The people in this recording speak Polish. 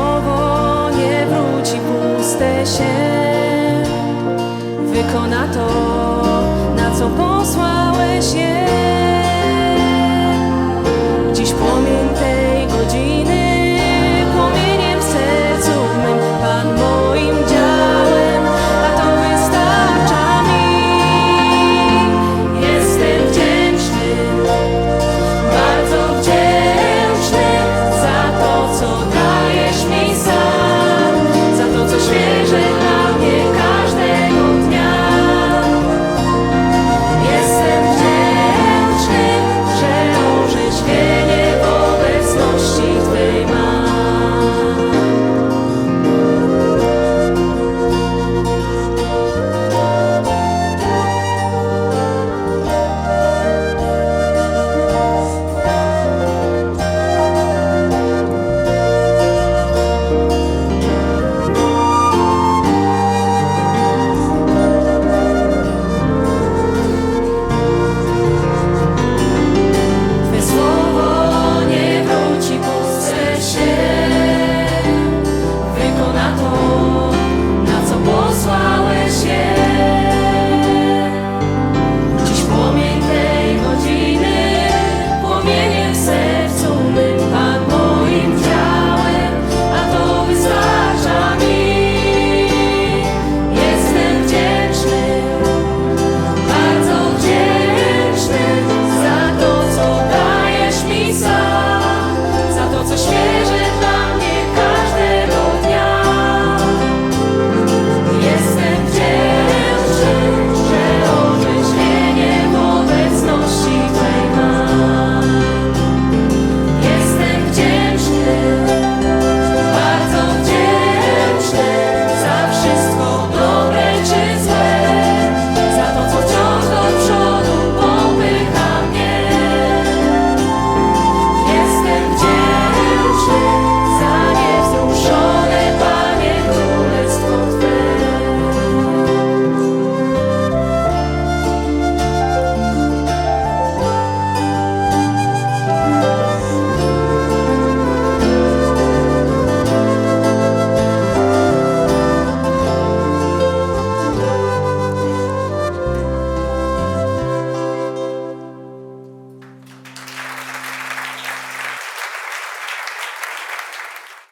słowo nie wróci puste się, wykona to,